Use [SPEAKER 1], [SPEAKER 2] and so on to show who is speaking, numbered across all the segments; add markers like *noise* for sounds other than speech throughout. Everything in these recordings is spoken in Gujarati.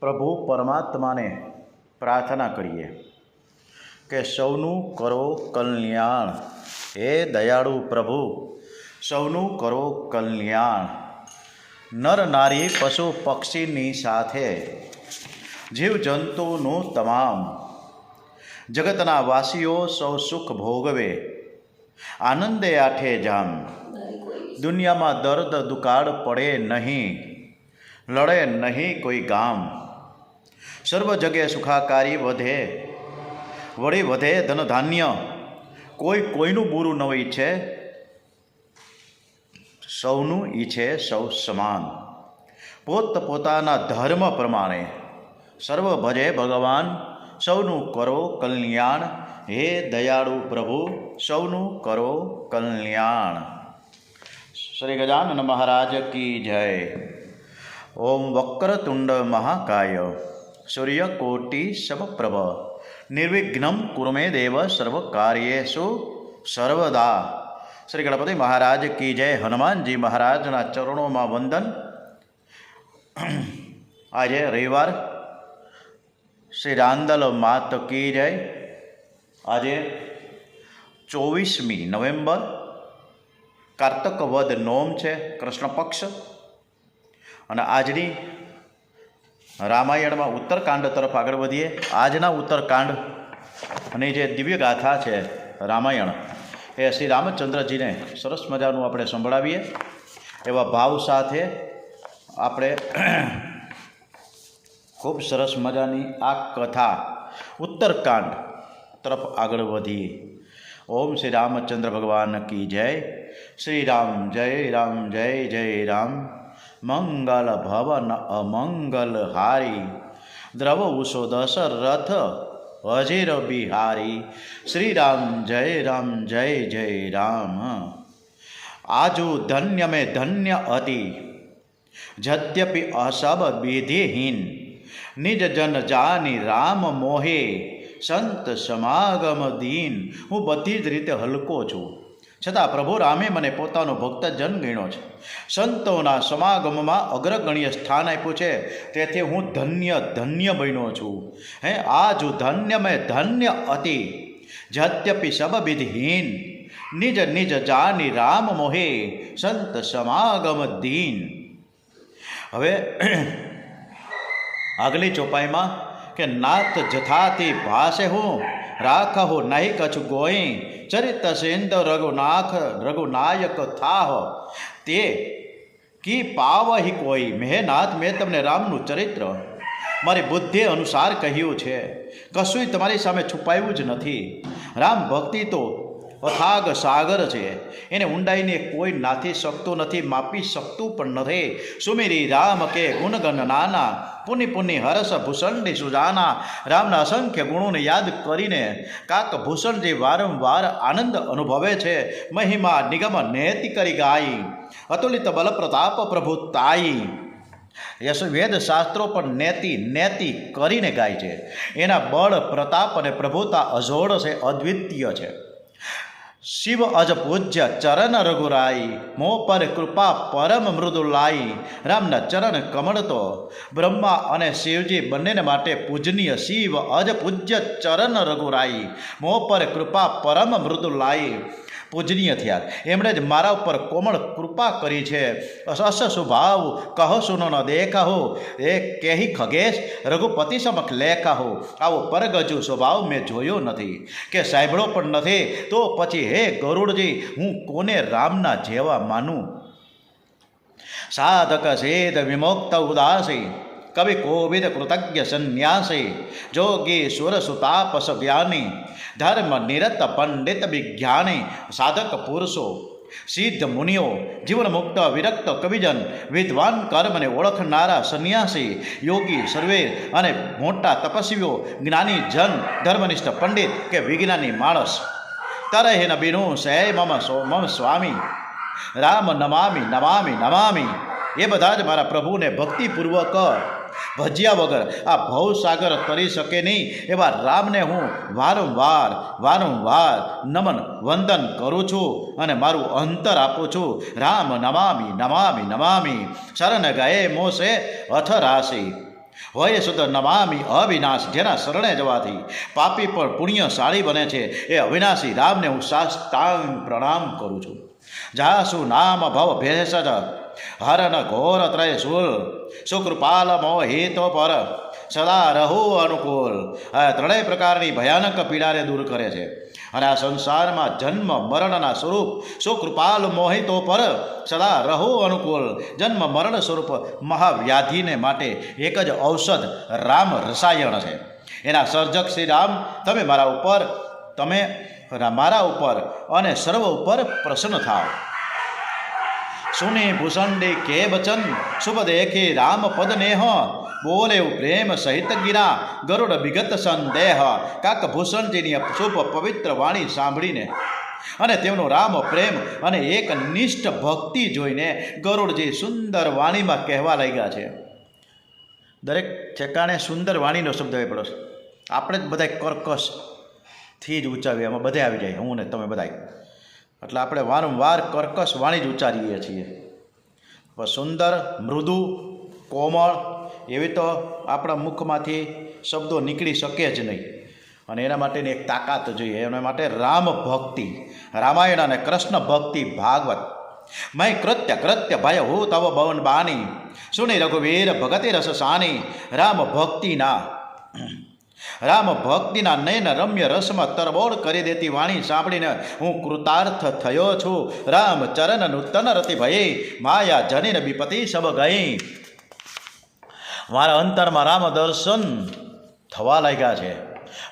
[SPEAKER 1] પ્રભુ પરમાત્માને પ્રાર્થના કરીએ કે સૌનું કરો કલ્યાણ. હે દયાળુ પ્રભુ, સૌનું કરો કલ્યાણ. નર નારી પશુ પક્ષીની સાથે, જીવજંતુનું તમામ. જગતના વાસીઓ સૌ સુખ ભોગવે, આનંદે આઠે જામ. દુનિયામાં દર્દ દુકાળ પડે નહીં, લડે નહીં કોઈ ગામ. સર્વ જગે સુખાકારી વધે. વળી વધે ધન ધાન્ય કોઈ કોઈનું બુરું ન ઈચ્છે. સૌનું ઈચ્છે સૌ સમાન. પોત પોતાના ધર્મ પ્રમાણે સર્વ ભજે ભગવાન. સૌનું કરો કલ્યાણ. હે દયાળુ પ્રભુ, સૌનું કરો કલ્યાણ. શ્રી ગજાનન મહારાજ કી જય. ઓમ વક્રતુંડ મહાકાય. સૂર્યકોટિ સમપ્રભ નિર્વિઘ્નમ કુરુમે દેવ સર્વ કાર્યેષુ સર્વદા શ્રી ગણપતિ મહારાજ કી જય હનુમાનજી મહારાજના ચરણોમાં વંદન આજે રવિવાર શ્રી રાંદલ માત કી જય આજે ચોવીસમી નવેમ્બર કાર્તક વદ નોમ છે કૃષ્ણ પક્ષ અને આજની રામાયણમાં ઉત્તરકાંડ તરફ આગળ વધીએ. આજના ઉત્તરકાંડ અને જે દિવ્ય ગાથા છે રામાયણ, એ શ્રી રામચંદ્રજીને સરસ મજાનું આપણે સંભળાવીએ. એવા ભાવ સાથે આપણે ખૂબ સરસ મજાની આ કથા ઉત્તરકાંડ તરફ આગળ વધીએ. ઓમ શ્રી રામચંદ્ર ભગવાન કી જય. શ્રી રામ જય રામ જય જય રામ. મંગલ ભવન અમંગલ હારી. દ્રવ ઉષો દશરથ અજીર બિહારી. શ્રી રામ જય રામ, જય જય રામ. આજુ ધન્ય મેં ધન્ય અતિ. જદ્યપિ અસબ વિધિહીન. નિજ જન જાની રામ મોહે. સંત સમાગમ દીન. હું બધી જ રીતે હલકો છું. છતાં પ્રભુ રામે મને પોતાનો ભક્તજન ગણ્યો છે. સંતોના સમાગમમાં અગ્રગણ્ય સ્થાન આપ્યું છે. તેથી હું ધન્ય ધન્ય બન્યો છું. હે આ જો ધન્ય મેં ધન્ય અતિ. જદ્યપિ સબવિધહીન નિજ નિજ જાની રામ મોહે સંત સમાગમ દીન. હવે *clears throat* આગલી ચોપાઈમાં કે નાથ જથાથી ભાષે હું રાખહો નહીં કछु ગોઈ. ચરિત સિંધ રઘુનાથ, રઘુનાયક થાહ. તે કી પાવહી કોઈ? મેં મેં તમને રામનું ચરિત્ર મારી બુદ્ધિ અનુસાર કહ્યું છે. કશુંય તમારી સામે છુપાયું જ નથી. રામ ભક્તિ તો અથાગ સાગર છે. એને ઊંડાઈને કોઈ નાથી શકતું નથી, માપી શકતું પણ નથી. સુમેરી રામ કે ગુણગન નાના, પુનિ પુનિ હરસ ભૂષણની સુજાના. રામના અસંખ્ય ગુણોને યાદ કરીને કાક ભૂષણજી વારંવાર આનંદ અનુભવે છે. મહિમા નિગમ નેતિ કરી ગાઈ, અતુલિત બલ પ્રતાપ પ્રભુ તાઈ. યશ વેદ શાસ્ત્રો પણ નેતિ નેતિ કરીને ગાય છે. એના બળ, પ્રતાપ અને પ્રભુતા અજોડ છે, અદ્વિતીય છે. શિવ અજ પૂજ્ય ચરણ રઘુરાઈ, મો પર કૃપા પરમ મૃદુલાઈ રામના ચરણ કમળ તો બ્રહ્મા અને શિવજી બંનેને માટે પૂજનીય શિવ અજ પૂજ્ય ચરણ રઘુરાઈ, મો પર કૃપા પરમ મૃદુલાઈ પૂજનીય થયા. એમણે જ મારા ઉપર કોમળ કૃપા કરી છે. અસ સ્વભાવ, કહો સુનો ન દેખાહો. એ કેહી ખગેશ, રઘુપતિ સમક્ષ લેખાહો. આવો પરગજુ સ્વભાવ મેં જોયો નથી. કે સાંભળો પણ નથી, તો પછી હે ગરુડજી, હું કોને રામના જેવા માનું? સાધક, સેદ, વિમોક્ત, ઉદાસી. કવિ કોવિદ કૃતજ્ઞ સંન્યાસી, જોગી સુર સુતાપસ જ્ઞાની, ધર્મ નિરત પંડિત વિજ્ઞાની, સાધક પુરુષો, સિદ્ધ મુનિઓ, જીવન મુક્ત વિરક્ત કવિજન, વિદ્વાન કર્મને ઓળખનારા સંન્યાસી, યોગી સર્વે અને મોટા તપસ્વીઓ, જ્ઞાની જન, ધર્મનિષ્ઠ પંડિત કે વિજ્ઞાની માણસ. તરહે નબીનું સે મમ સો, મમ સ્વામી. રામ નમામી નમામી નમામી. એ બધા જ મારા પ્રભુને ભક્તિપૂર્વક ભજ્યા વગર. આ ભવસાગર તરી શકે નહીં એવા રામને હું વારંવાર વારંવાર નમન, વંદન કરું છું અને મારું અંતર આપું છું. રામ નમામી નમામી નમામી. શરણ ગયે મોસે અથરાશી. હોય સુધ નમામી અવિનાશ જેના શરણે જવાથી. પાપી પણ પુણ્યશાળી બને છે. એ અવિનાશી રામને હું સાષ્ટાંગ પ્રણામ કરું છું. જાસુ નામ ભવ ભેષજ. હરન ઘોર ત્રય શૂલ સુકૃપાલ મોહિતો પર, સદા રહો અનુકૂળ આ ત્રણેય પ્રકારની ભયાનક પીડાને દૂર કરે છે. અને આ સંસારમાં જન્મ, મરણના સ્વરૂપ સુકૃપાલ મોહિતો પર સદા રહો અનુકૂળ જન્મ, મરણ સ્વરૂપ મહાવ્યાધિને માટે એક જ ઔષધ રામ રસાયણ છે. એના સર્જક શ્રી રામ, તમે મારા ઉપર, તમે મારા ઉપર અને સર્વ ઉપર પ્રસન્ન થાવ સુની ભૂષંડી કે બચન શુભ દેખી રામ પદ નેહ બોલે પ્રેમ સહિત ગિરા ગરુડ વિગત સંદેહ કાક ભૂષણજીની શુભ પવિત્ર વાણી સાંભળીને અને તેમનો રામ પ્રેમ અને એક નિષ્ઠ ભક્તિ જોઈને ગરુડજી સુંદર વાણીમાં કહેવા લાગ્યા છે. દરેક ઠેકાણે સુંદર વાણીનો શબ્દ આવી પડ્યો છે આપણે જ બધા કર્કશથી જ ઉચ્ચાવીએ એમાં બધે આવી જાય, હું ને તમે બધાય. એટલે આપણે વારંવાર કર્કશ વાણી જ ઉચ્ચારીએ છીએ. સુંદર, મૃદુ, કોમળ એવી તો આપણા મુખમાંથી શબ્દો નીકળી શકે જ નહીં. અને એના માટેની એક તાકાત જોઈએ. એના માટે રામ ભક્તિ, રામાયણ અને કૃષ્ણ ભક્તિ ભાગવત. મય કૃત્ય કૃત્ય ભય હું તવ ભવન બાની. સુની રઘુવીર ભગતિ રસ સાની. રામ ભક્તિના. રામ ભક્તિના નયન રમ્ય રસમાં તરબોળ કરી દેતી વાણી સાંભળીને હું કૃતાર્થ થયો છું. રામ ચરણ નૂતન રતિ ભયે, માયા જનીન વિપતિ સબ ગઈ મારા અંતરમાં રામ દર્શન થવા લાગ્યા છે.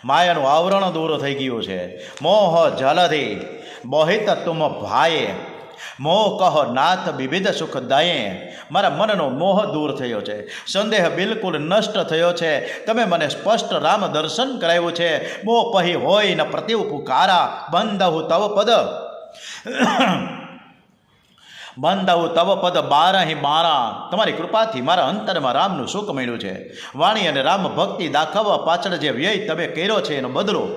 [SPEAKER 1] માયાનું આવરણ દૂર થઈ ગયું છે. મોહ જલધી મોહિત તુમ ભાયે. મોહ કહ, નાથ વિવિધ સુખ દયે. મારા મનનો મોહ દૂર થયો છે. સંદેહ બિલકુલ નષ્ટ થયો છે. તમે મને સ્પષ્ટ રામ દર્શન કરાવ્યું છે. મોહ પહી હોય ન પ્રતિ પુકારા બંધ તવ પદ. બંધાવું તવ પદ બારહી બારા તમારી કૃપાથી મારા અંતરમાં રામનું સુખ મળ્યું છે. વાણી અને રામ ભક્તિ દાખવવા પાછળ જે વ્યય તમે કર્યો છે એનો બદલો.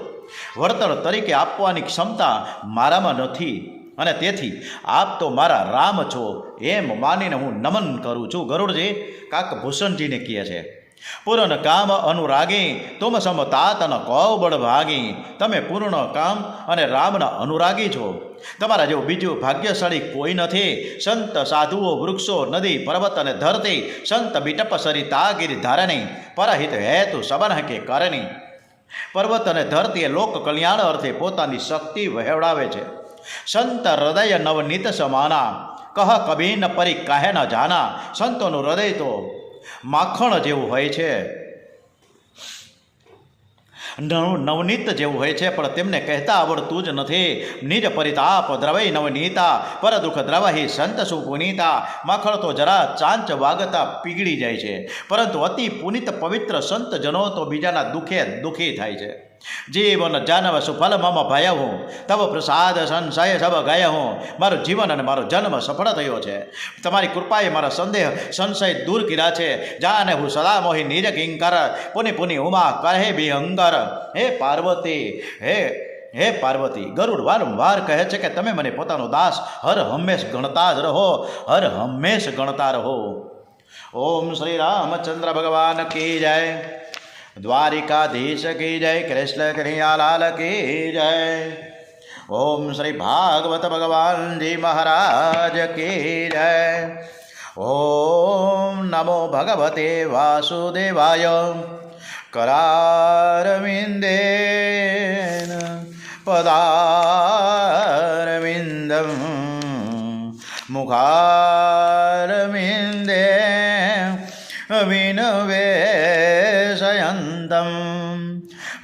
[SPEAKER 1] વળતર તરીકે આપવાની ક્ષમતા મારામાં નથી. અને તેથી આપ તો મારા રામ છો, એમ માનીને હું નમન કરું છું. ગરુડજી, કાક ભૂષણજીને કહે છે, પૂર્ણ કામ અનુરાગી, તુમ સમતાત અને કૌ બળ ભાગી. તમે પૂર્ણ કામ અને રામના અનુરાગી છો. તમારા જેવું બીજું ભાગ્યશાળી કોઈ નથી. સંત સાધુઓ, વૃક્ષો, નદી, પર્વત અને ધરતી, સંત બીટપ સરિતા ગિરી ધારણી. પરહિત હેતુ સબન કે કરણી. પર્વત અને ધરતી એ લોક કલ્યાણ અર્થે પોતાની શક્તિ વહેવડાવે છે. સંત હૃદય નવનીત સમાના. કહ કબીન પરી કહે ન જાના. સંતોનું હૃદય તો માખણ જેવું હોય છે. નવ- નવનીત જેવું હોય છે, પણ તેમને કહેતા આવડતું જ નથી. નિજ પરિતાપ દ્રવય નવનીતા, પર દુઃખ દ્રવહી સંત સુપુનીતા. માખણ તો જરા ચાંચ વાગતા પીગળી જાય છે. પરંતુ અતિ પુનિત પવિત્ર સંત જનો તો બીજાના દુઃખે દુઃખી થાય છે. જીવન જન્મ સુફલ મમ ભય હું તવ પ્રસાદ સંશય સબ ગયા હું મારું જીવન અને મારો જન્મ સફળ થયો છે. તમારી કૃપાએ મારા સંદેહ, સંશય દૂર કર્યા છે. જાને હું સદા મોહી નિજ કિંકર પુનિ પુનિ ઉમા કહે બી અંગર હે પાર્વતી, હે હે પાર્વતી, ગરુડ વારંવાર કહે છે કે તમે મને પોતાનો દાસ હર હંમેશ ગણતા જ રહો, હર હંમેશ ગણતા રહો. ઓમ શ્રી રામચંદ્ર ભગવાન કી જય. દ્વારિકાધીશ કી જય, કૃષ્ણ કનૈયાલાલ કી જય. ઓમ શ્રી ભાગવત ભગવાનજી મહારાજ કી જય. ઓમ નમો ભગવતે વાસુદેવાય. કરારવિંદે પદારવિંદમ. મુખારવિંદે विनवेशयन्तं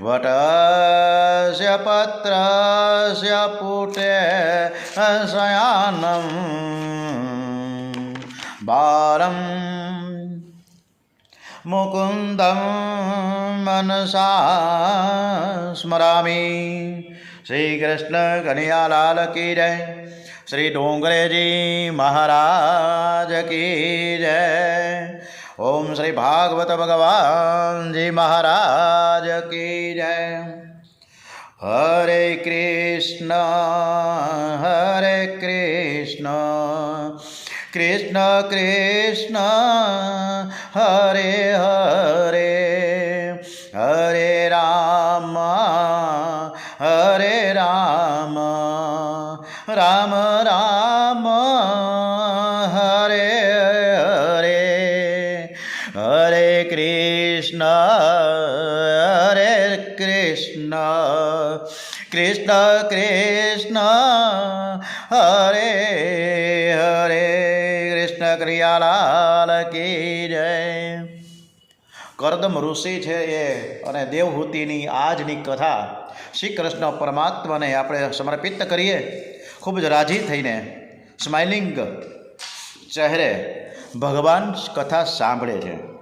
[SPEAKER 1] वटस्य पत्रस्य पुटे शयानं बारम् मुकुन्दं मनसा स्मरामि श्रीकृष्ण कन्हैयालाल की जय श्री डोंगरे जी महाराज की ઓમ શ્રી ભાગવત ભગવાનજી મહારાજ કી જય હરે કૃષ્ણ હરે કૃષ્ણ કૃષ્ણ કૃષ્ણ હરે હરે હરે રામ હરે રામ રામ કૃષ્ણ, હરે કૃષ્ણ કૃષ્ણ કૃષ્ણ, હરે હરે કૃષ્ણ, ક્રિયાલાલ કી જય. કરદમ ઋષિ છે એ અને દેવહૂતિની આજની કથા શ્રી કૃષ્ણ પરમાત્માને આપણે સમર્પિત કરીએ. ખૂબ જ રાજી થઈને સ્માઇલિંગ ચહેરે ભગવાન કથા સાંભળે છે.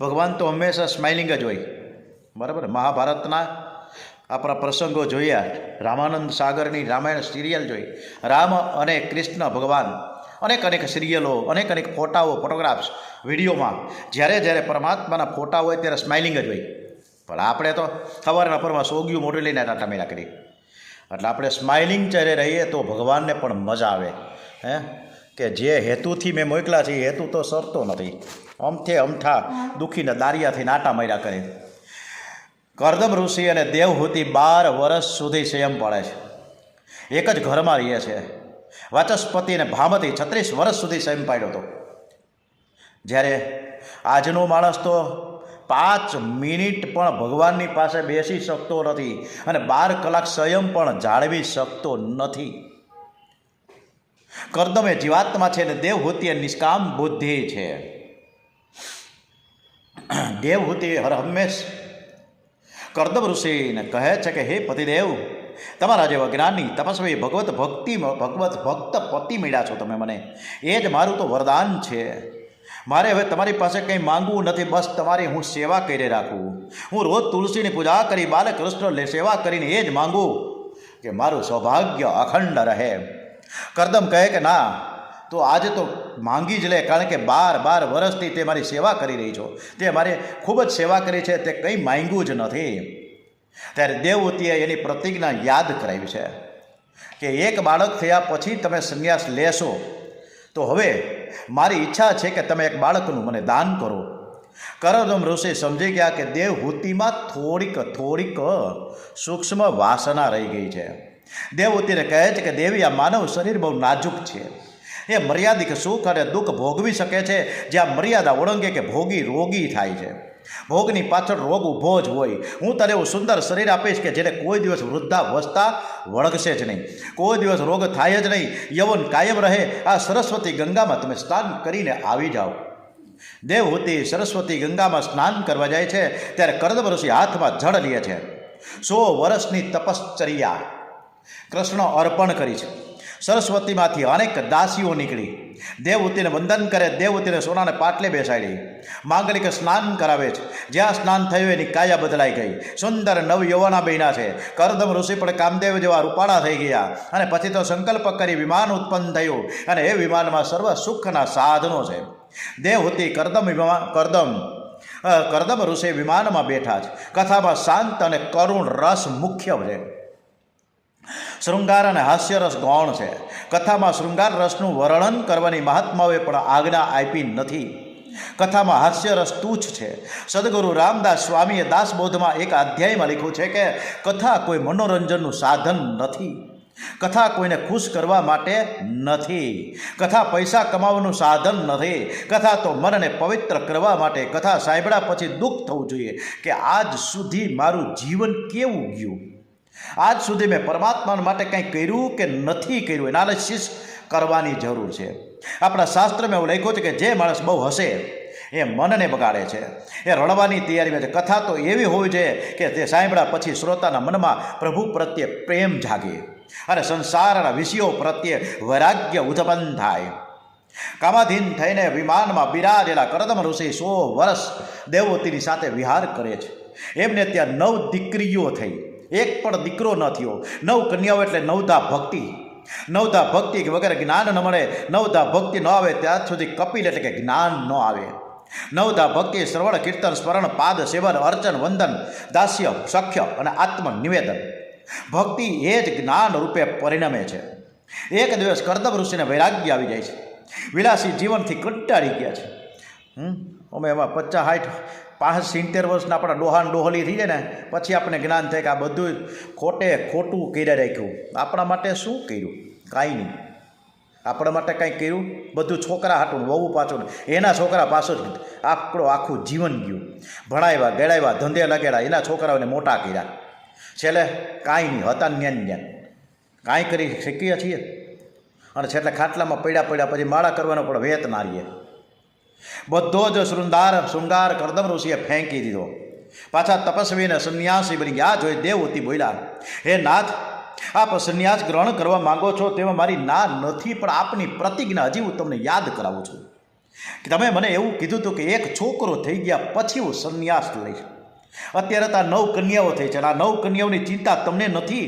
[SPEAKER 1] ભગવાન તો હંમેશા સ્માઇલિંગ જ હોય. બરાબર? મહાભારતના આપણા પ્રસંગો જોયા. રામાનંદ સાગરની રામાયણ સિરિયલ જોઈ. રામ અને કૃષ્ણ ભગવાન અનેક અનેક સિરિયલો અનેક અનેક ફોટાઓ ફોટોગ્રાફ્સ વિડીયોમાં જ્યારે જ્યારે પરમાત્માના ફોટા હોય ત્યારે સ્માઇલિંગ જ હોય. પણ આપણે તો સવારના પરમાં સોગ્યું મોઢું લઈને ટાટા મેળા કરી એટલે આપણે સ્માઇલિંગ ચહેરે રહીએ તો ભગવાનને પણ મજા આવે. હે? કે જે હેતુથી મેં મોકલા છે એ હેતુ તો સરતો નથી. અમથે અમથા દુખીને દારિયાથી નાટા માર્યા કરે. કરદમ ઋષિ અને દેવહૂતિ બાર વર્ષ સુધી સંયમ પાડે છે. એક જ ઘરમાં રહીએ છે. વાચસ્પતિ અને ભામતી છત્રીસ વર્ષ સુધી સંયમ પાડ્યો હતો. જ્યારે આજનો માણસ તો પાંચ મિનિટ પણ ભગવાનની પાસે બેસી શકતો નથી અને બાર કલાક સંયમ પણ જાળવી શકતો નથી. કરદમ જીવાત્મા છે અને દેવહૂતિ એ નિષ્કામ બુદ્ધિ છે. *clears throat* દેવહૂતિ હર હંમેશ. કરદમ ઋષિને કહે છે કે, હે પતિદેવ, તમારા જેવા જ્ઞાની તપસ્વી ભગવત ભક્તિ ભગવત ભક્ત પતિ મળ્યા છો તમે મને. એ જ મારું તો વરદાન છે. મારે હવે તમારી પાસે કંઈ માંગવું નથી, બસ તમારી હું સેવા કરી રાખું. હું રોજ તુલસીની પૂજા કરી, બાલકૃષ્ણ સેવા કરીને એ જ માંગુ કે મારું સૌભાગ્ય અખંડ રહે. કરદમ કહે કે, ના તો આજે તો માંગી જ લે, કારણ કે બાર બાર વર્ષથી તે મારી સેવા કરી રહી છો. તે મારે ખૂબ જ સેવા કરી છે, તે કંઈ માંગ્યું જ નથી. ત્યારે દેવવતીએ એની પ્રતિજ્ઞા યાદ કરાવી છે કે એક બાળક થયા પછી તમે સંન્યાસ લેશો. તો હવે મારી ઈચ્છા છે કે તમે એક બાળકનું મને દાન કરો. કરદમ ઋષિ સમજી ગયા કે દેવહૂતિમાં થોડીક થોડીક સૂક્ષ્મ વાસના રહી ગઈ છે. દેવહૂતિને કહે છે કે દેવી, આ માનવ શરીર બહુ નાજુક છે. એ મર્યાદિક સુખ અને દુઃખ ભોગવી શકે છે. જ્યાં મર્યાદા ઓળંગે કે ભોગી રોગી થાય છે. ભોગની પાછળ રોગ ઊભો જ હોય. હું તને એવું સુંદર શરીર આપીશ કે જેને કોઈ દિવસ વૃદ્ધાવસ્થા વળગશે જ નહીં. કોઈ દિવસ રોગ થાય જ નહીં. યવન કાયમ રહે. આ સરસ્વતી ગંગામાં તમે સ્નાન કરીને આવી જાઓ. દેવહૂતિ સરસ્વતી ગંગામાં સ્નાન કરવા જાય છે. ત્યારે કરદમ ઋષિ હાથમાં જળ લે છે. સો વર્ષની તપશ્ચર્યા કૃષ્ણ અર્પણ કરી છે. સરસ્વતીમાંથી અનેક દાસીઓ નીકળી. દેવહૂતિને વંદન કરે દેવહૂતિને સોનાને પાટલે બેસાડી. માંગલિક સ્નાન કરાવે છે. જ્યાં સ્નાન થયું એની કાયા બદલાઈ ગઈ. સુંદર નવ યૌવના બન્યા છે. કરદમ ઋષિ પણ કામદેવ જેવા રૂપાળા થઈ ગયા. અને પછી તો સંકલ્પ કરી વિમાન ઉત્પન્ન થયું. અને એ વિમાનમાં સર્વ સુખના સાધનો છે. દેવહૂતિ કરદમ વિમાન કરદમ કરદમ ઋષિ વિમાનમાં બેઠા છે. કથામાં શાંત અને કરુણ રસ મુખ્ય છે. શૃંગાર અને હાસ્યરસ ગૌણ છે. કથામાં શૃંગાર રસનું વર્ણન કરવાની મહાત્માઓએ પણ આજ્ઞા આપી નથી. કથામાં હાસ્યરસ તુચ્છ છે. સદગુરુ રામદાસ સ્વામીએ દાસબોધમાં એક અધ્યાયમાં લખ્યું છે કે, કથા કોઈ મનોરંજનનું સાધન નથી. કથા કોઈને ખુશ કરવા માટે નથી. કથા પૈસા કમાવાનું સાધન નથી. કથા તો મનને પવિત્ર કરવા માટે. કથા સાંભળ્યા પછી દુઃખ થવું જોઈએ કે આજ સુધી મારું જીવન કેવું ગયું? આજ સુધી મેં પરમાત્મા માટે કંઈ કર્યું કે નથી કર્યું? એનાલિસિસ કરવાની જરૂર છે. આપણા શાસ્ત્રમાં એવું લખ્યું છે કે જે માણસ બહુ હશે, એ મનને બગાડે છે. એ રડવાની તૈયારીમાં છે. કથા તો એવી હોવી જોઈએ કે તે સાંભળ્યા પછી શ્રોતાના મનમાં પ્રભુ પ્રત્યે પ્રેમ જાગે અને સંસારના વિષયો પ્રત્યે વૈરાગ્ય ઉત્પન્ન થાય. કામાધીન થઈને વિમાનમાં બિરાજેલા કરદમ ઋષિ સો વર્ષ દેવવતીની સાથે વિહાર કરે છે. એમને ત્યાં નવ દીકરીઓ થઈ. એક પણ દીકરો ન થયો. નવ કન્યાઓ એટલે નવધા ભક્તિ. નવધા ભક્તિ વગર જ્ઞાન ન મળે. નવધા ભક્તિ ન આવે ત્યાં સુધી કપિલ એટલે કે જ્ઞાન ન આવે. નવધા ભક્તિ શ્રવણ, કીર્તન, સ્મરણ, પાદ સેવન, અર્ચન, વંદન, દાસ્ય, સખ્ય અને આત્મ નિવેદન ભક્તિ એ જ જ્ઞાન રૂપે પરિણમે છે. એક દિવસ કરદમ ઋષિને વૈરાગ્ય આવી જાય છે. વિલાસી જીવનથી કંટાળી ગયા છે. અમે એમાં પચાસ સાઠ પાંચ સિત્તેર વર્ષના આપણા ડોહાન ડોહલી થઈ જાય ને, પછી આપણે જ્ઞાન થાય કે આ બધું ખોટે ખોટું કરી રાખ્યું. આપણા માટે શું કર્યું? કાંઈ નહીં. આપણા માટે કાંઈ કર્યું? બધું છોકરા હાટું, વહુ પાછું. એના છોકરા પાછો જ આપણું આખું જીવન ગયું. ભણાવ્યા ગેળાવ્યા ધંધે લગેડા, એના છોકરાઓને મોટા કર્યા. છેલ્લે કાંઈ નહીં, હતા જ્ઞાન જ્ઞાન કાંઈ કરી શીખીએ છીએ? અને છેલ્લે ખાટલામાં પડ્યા પડ્યા પછી માળા કરવાનો પણ વેત નારીએ બધો જ શૃંગાર શૃંગાર કરદમ ઋષિએ ફેંકી દીધો. પાછા તપસ્વીને સંન્યાસી બની ગયા. જોઈ દેવતી બોલ્યા, હે નાથ, આપ સંન્યાસ ગ્રહણ કરવા માંગો છો તેમાં મારી ના નથી, પણ આપની પ્રતિજ્ઞા હજી હું તમને યાદ કરાવું છું. કે તમે મને એવું કીધું હતું કે એક છોકરો થઈ ગયા પછી હું સંન્યાસ લઈશ. અત્યારે તો નવ કન્યાઓ થઈ છે, અને આ નવ કન્યાઓની ચિંતા તમને નથી.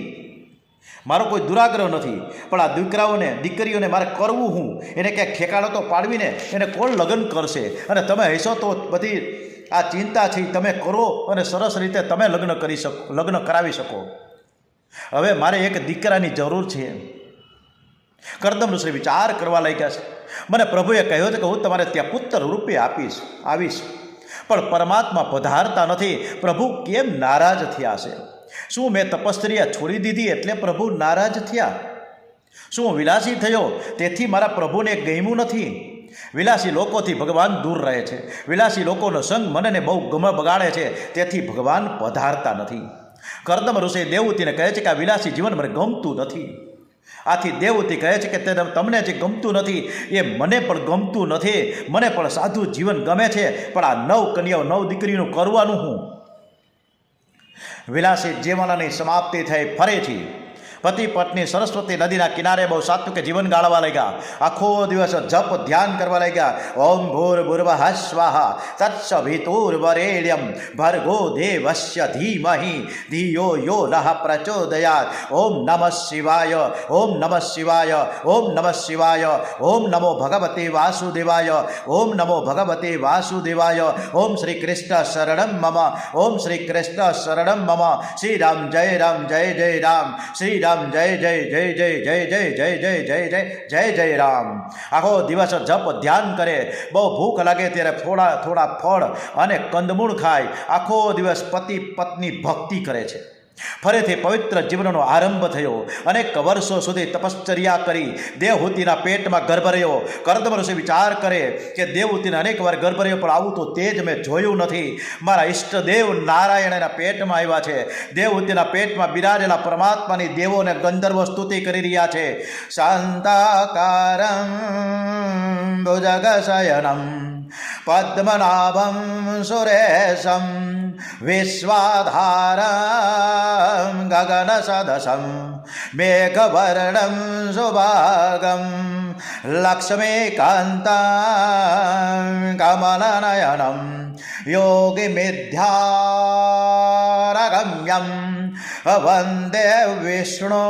[SPEAKER 1] મારો કોઈ દુરાગ્રહ નથી, પણ આ દીકરાઓને, દીકરીઓને મારે કરવું હું. એને ક્યાંક ઠેકાણો તો પાડવીને એને કોણ લગ્ન કરશે? અને તમે હશો તો બધી આ ચિંતા છે તમે કરો અને સરસ રીતે તમે લગ્ન કરી શકો, લગ્ન કરાવી શકો. હવે મારે એક દીકરાની જરૂર છે. કરદમ શ્રી વિચાર કરવા લાગ્યા છે. મને પ્રભુએ કહ્યું કે હું તમારે ત્યાં પુત્ર રૂપે આપીશ, આવીશ. પણ પરમાત્મા પધારતા નથી. પ્રભુ કેમ નારાજ થયા છે? શું મેં તપસ્ત્રિયા છોડી દીધી એટલે પ્રભુ નારાજ થયા? શું વિલાસી થયો? તેથી મારા પ્રભુને ગમ્યું નથી. વિલાસી લોકોથી ભગવાન દૂર રહે છે. વિલાસી લોકોનો સંગ મનને બહુ ગમ બગાડે છે. તેથી ભગવાન પધારતા નથી. કરદમ ઋષિ દેવતીને કહે છે કે આ વિલાસી જીવન મને ગમતું નથી. આથી દેવતી કહે છે કે તે તમને જે ગમતું નથી, એ મને પણ ગમતું નથી. મને પણ સાધુ જીવન ગમે છે, પણ આ નવ કન્યાઓ નવ દીકરીનું કરવાનું હું? વિલાસી જીવનની સમાપ્તિ થઈ ફરીથી. પતિ પત્ની સરસ્વતી નદીના કિનારે બહુ સાત્વિક જીવન ગાળવા લાગ્યા. આખો દિવસ જપ ધ્યાન કરવા લાગ્યા. ઓમ ભૂર ભૂર્વઃ સ્વાહા તત્સવિતુર્વરેણ્યમ ભર્ગો દેવસ્ય ધીમહિ, ધિયો યો નઃ પ્રચોદયાત. ઓમ નમઃ શિવાય, ઓમ નમઃ શિવાય, ઓમ નમઃ શિવાય, ઓમ નમો ભગવતે વાસુદેવાય, ઓમ નમો ભગવતે વાસુદેવાય. ઓમ શ્રી કૃષ્ણ શરણમ મમ, ઓમ શ્રી કૃષ્ણ શરણમ મમ. શ્રી રામ જય રામ, જય જય રામ. શ્રી રામ જય જય જય જય જય જય જય જય જય જય જય જય રામ આખો દિવસ જપ ધ્યાન કરે બહુ ભૂખ લાગે ત્યારે થોડા થોડા ફળ અને કંદમૂળ ખાય આખો દિવસ પતિ પત્ની ભક્તિ કરે છે ફરીથી પવિત્ર જીવનનો આરંભ થયો. અનેક વર્ષો સુધી તપશ્ચર્યા કરી, દેવહૂતિના પેટમાં ગર્ભ રહ્યો કરદમ ઋષિ વિચાર કરે કે દેવહૂતિને અનેક વાર ગર્ભ રહ્યો પણ આવું તો તે જ મેં જોયું નથી. મારા ઈષ્ટદેવ નારાયણ એના પેટમાં આવ્યા છે. દેવહૂતિના પેટમાં બિરાજેલા પરમાત્માની દેવોને ગંધર્વ સ્તુતિ કરી રહ્યા છે. શાંતાકારમ ભુજગશયનમ. पद्मनाभं सुरेशं विश्वाधारं गगनसदसं मेघवर्णं सुभागं लक्ष्मीकान्तं कमलनयनं योगिमिध्यारगम्यम् वन्दे विष्णो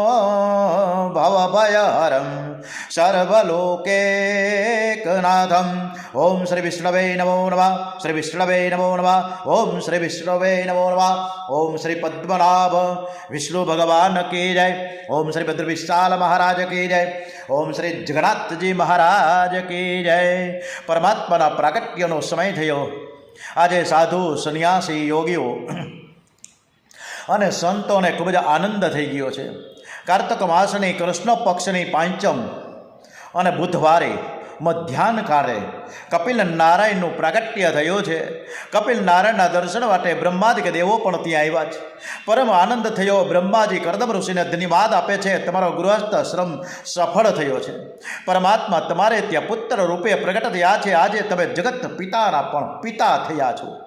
[SPEAKER 1] भवभयहरं सर्वलोकेकनाथम् ॐ श्रीविष्णवे नमो नमः श्रीविष्णवे नमो नमः ॐ श्रीविष्णवे नमो नमः ॐ श्रीपद्मनाभ विष्णु भगवान् की जय ॐ श्रीभद्रविशाल મહારાજ કી જય ઓમ શ્રી જગન્નાથજી મહારાજ કી જય પરમાત્માના પ્રાગટ્યનો સમય થયો આજે સાધુ સંન્યાસી યોગીઓ અને સંતોને ખૂબ જ આનંદ થઈ ગયો છે. કાર્તક માસની કૃષ્ણ પક્ષની પાંચમ અને બુધવારે મધ્યાહન કાળે કપિલ નારાયણનું પ્રાગટ્ય થયું છે. કપિલ નારાયણના દર્શન માટે બ્રહ્માદિક દેવો પણ ત્યાં આવ્યા છે. પરમ આનંદ થયો, બ્રહ્માજી કરદમ ઋષિને ધન્યવાદ આપે છે. તમારો ગૃહસ્થ શ્રમ સફળ થયો છે. પરમાત્મા તમારે ત્યાં પુત્ર રૂપે પ્રગટ થયા છે. આજે તમે જગત પિતાના પણ પિતા થયા છો.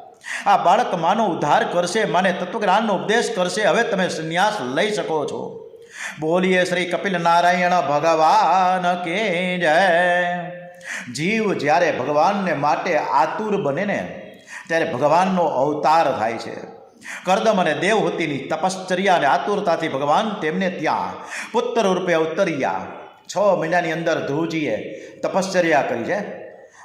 [SPEAKER 1] આ બાળક માનો ઉદ્ધાર કરશે, મને તત્વજ્ઞાનનો ઉપદેશ કરશે, હવે તમે સંન્યાસ લઈ શકો છો. બોલીએ શ્રી કપિલ નારાયણ ભગવાન કે જય. જીવ જ્યારે ભગવાનને માટે આતુર બને ને, ત્યારે ભગવાનનો અવતાર થાય છે. કરદમ અને દેવહૂતિની તપશ્ચર્યા અને આતુરતાથી ભગવાન તેમને ત્યાં પુત્ર રૂપે અવતર્યા. છ મહિનાની અંદર ધ્રુવજીએ તપશ્ચર્યા કરી છે.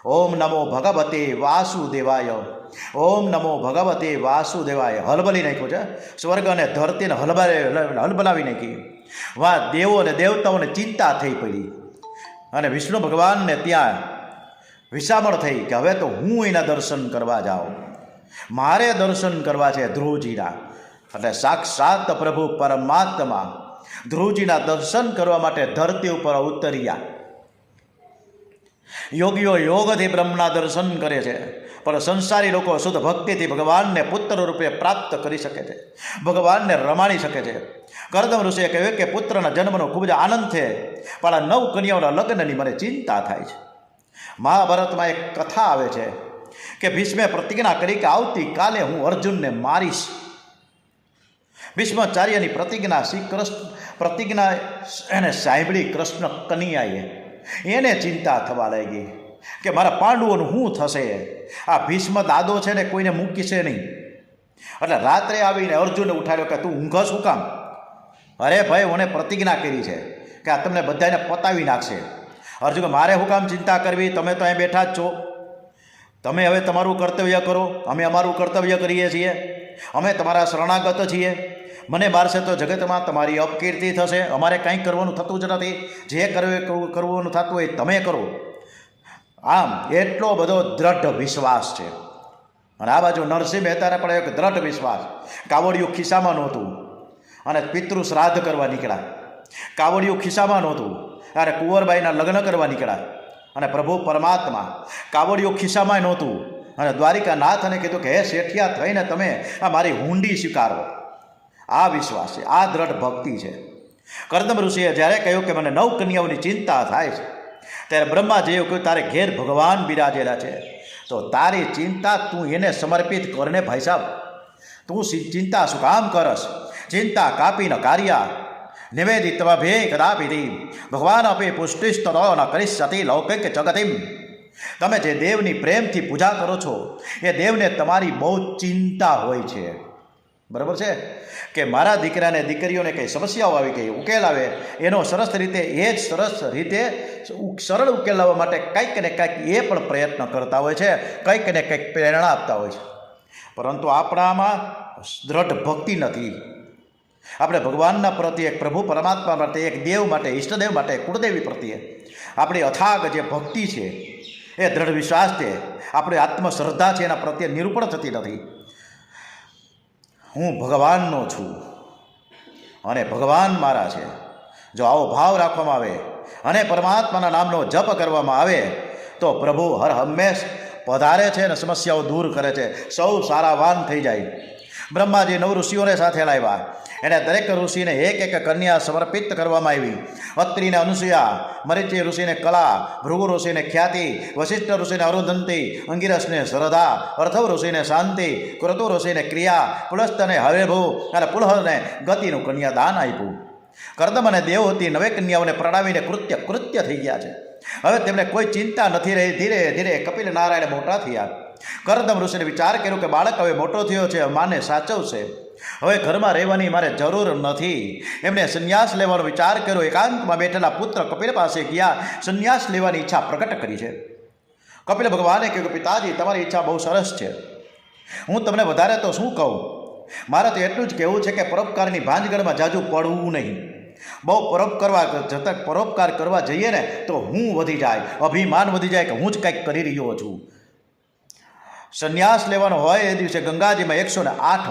[SPEAKER 1] ઓમ નમો ભગવતે વાસુદેવાય. ઓમ નમો ભગવતે વાસુદેવાય. હલબલી નાખ્યું છે. સ્વર્ગ અને ધરતીને હલબલે હલબલાવી નાખી. વાહ, દેવો અને દેવતાઓને ચિંતા થઈ પડી. અને વિષ્ણુ ભગવાનને ત્યાં વિસામણ થઈ કે હવે તો હું એના દર્શન કરવા જાઉં. મારે દર્શન કરવા છે ધ્રુવજીના. એટલે સાક્ષાત પ્રભુ પરમાત્મા ધ્રુવજીના દર્શન કરવા માટે ધરતી ઉપર ઉતર્યા. યોગીઓ યોગથી બ્રહ્મના દર્શન કરે છે. પણ સંસારી લોકો શુદ્ધ ભક્તિથી ભગવાનને પુત્ર રૂપે પ્રાપ્ત કરી શકે છે. ભગવાનને રમાણી શકે છે. કરદમ ઋષિએ કહ્યું કે પુત્રના જન્મનો ખૂબ જ આનંદ છે, પણ આ નવ કન્યાઓના લગ્નની મને ચિંતા થાય છે. મહાભારતમાં એક કથા આવે છે કે ભીષ્મે પ્રતિજ્ઞા કરી કે આવતીકાલે હું અર્જુનને મારીશ. ભીષ્માચાર્યની પ્રતિજ્ઞા શ્રી કૃષ્ણ, પ્રતિજ્ઞા એને સાંભળી કૃષ્ણ કનિયાએ. એને ચિંતા થવા લાગી. કે મારા પાંડવોનું શું થશે? આ ભીષ્મ દાદો છે ને કોઈને મૂકીશે નહીં. એટલે રાત્રે આવીને અર્જુને ઉઠાડ્યો કે તું ઊંઘ શું કામ? અરે ભાઈ મને પ્રતિજ્ઞા કરી છે કે આ તમને બધાને પતાવી નાખશે. અર્જુન મારે શું કામ ચિંતા કરવી? તમે તો અહીં બેઠા જ છો. તમે હવે તમારું કર્તવ્ય કરો. અમે અમારું કર્તવ્ય કરીએ છીએ. અમે તમારા શરણાગત છીએ. મને મારશે તો જગતમાં તમારી અપકીર્તિ થશે. અમારે કંઈ કરવાનું થતું જ નથી. જે કરવું કરવાનું થતું હોય તમે કરો. આમ એટલો બધો દ્રઢ વિશ્વાસ છે. અને આ બાજુ નરસિંહ મહેતાને પણ એક દ્રઢ વિશ્વાસ. કાવડિયું ખિસ્સામાં નહોતું. અને પિતૃ શ્રાદ્ધ કરવા નીકળ્યા. કાવડિયું ખિસ્સામાં નહોતું. ત્યારે કુંવરબાઈના લગ્ન કરવા નીકળ્યા. અને પ્રભુ પરમાત્મા કાવડિયું ખિસ્સામાં નહોતું. અને દ્વારિકા નાથને કીધું કે, હે શેઠિયા, થઈને તમે આ મારી હુંડી સ્વીકારો. આ વિશ્વાસ છે. આ દ્રઢ ભક્તિ છે. કરદમ ઋષિએ જ્યારે કહ્યું કે, મને નવ કન્યાઓની ચિંતા થાય છે ત્યારે બ્રહ્માજીએ કહ્યું, તારે ઘેર ભગવાન બિરાજેલા છે. તો તારી ચિંતા તું એને સમર્પિત કરને ભાઈ સાહેબ તું ચિંતા શું કામ કરસ? ચિંતા કાપીને કાર્ય. નિવેદિત્વ ભે કદાપિ ભગવાન અપે પુષ્ટિસ્તરો ન કરીષ્યતિ લૌકિક જગતિમ. તમે જે દેવની પ્રેમથી પૂજા કરો છો, એ દેવને તમારી બહુ ચિંતા હોય છે. બરાબર છે? કે મારા દીકરાને દીકરીઓને કંઈ સમસ્યાઓ આવી ગઈ ઉકેલ આવે, એનો સરસ રીતે, એ જ સરસ રીતે સરળ ઉકેલ લાવવા માટે કંઈક ને કંઈક એ પણ પ્રયત્ન કરતા હોય છે, કંઈક ને કંઈક પ્રેરણા આપતા હોય છે. પરંતુ આપણામાં દ્રઢ ભક્તિ નથી. આપણે ભગવાનના પ્રત્યે પ્રભુ પરમાત્મા માટે એક દેવ માટે, ઈષ્ટદેવ માટે, કુળદેવી પ્રત્યે આપણી અથાગ જે ભક્તિ છે, એ દ્રઢ વિશ્વાસ છે. આપણી આત્મશ્રદ્ધા છે એના પ્રત્યે નિરૂપણ થતી નથી. હું ભગવાનનો છું. અને ભગવાન મારા છે. જો આવો ભાવ રાખવામાં આવે અને પરમાત્માના નામનો જપ કરવામાં આવે, તો પ્રભુ હર હંમેશ પધારે છે અને સમસ્યાઓ દૂર કરે છે. સૌ સારાવાન થઈ જાય. બ્રહ્માજી નવ ઋષિઓને સાથે લાવ્યા. એને દરેક ઋષિને એક એક કન્યા સમર્પિત કરવામાં આવી. અત્રિને અનુસૂયા, મરીચી ઋષિને કલા, ભૃગુ ઋષિને ખ્યાતિ વશિષ્ઠ ઋષિને અરુંધંતી, અંગિરસને શ્રદ્ધા અર્થવ ઋષિને શાંતિ કૃતુ ઋષિને ક્રિયા, પુલસ્તને હવેભુ અને પુલહને ગતિનું કન્યાદાન આપ્યું. કરદમ અને દેવહૂતિ નવે કન્યાઓને પ્રણાવીને કૃત્ય કૃત્ય થઈ ગયા છે. હવે તેમને કોઈ ચિંતા નથી રહી, ધીરે ધીરે કપિલ નારાયણ મોટા થયા. કરદમ ઋષિને વિચાર કર્યો કે બાળક હવે મોટો થયો છે, માને સાચવશે. હવે ઘરમાં રહેવાની મારે જરૂર નથી. એમણે સંન્યાસ લેવાનો વિચાર કર્યો. એકાંતમાં બેઠેલા પુત્ર કપિલ પાસે ગયા. સંન્યાસ લેવાની ઈચ્છા પ્રગટ કરી છે. કપિલ ભગવાને કહ્યું કે, પિતાજી, તમારી ઈચ્છા બહુ સરસ છે. હું તમને વધારે તો શું કહું? મારે તો એટલું જ કહેવું છે કે પરોપકારની ભાંજગઢમાં જાજુ પડવું નહીં. બહુ પરોપકાર જતા પરોપકાર કરવા જઈએ ને, તો હું વધી જાય. અભિમાન વધી જાય કે હું જ કંઈક કરી રહ્યો છું. સંન્યાસ લેવાનો હોય એ દિવસે ગંગાજીમાં એકસો ને આઠ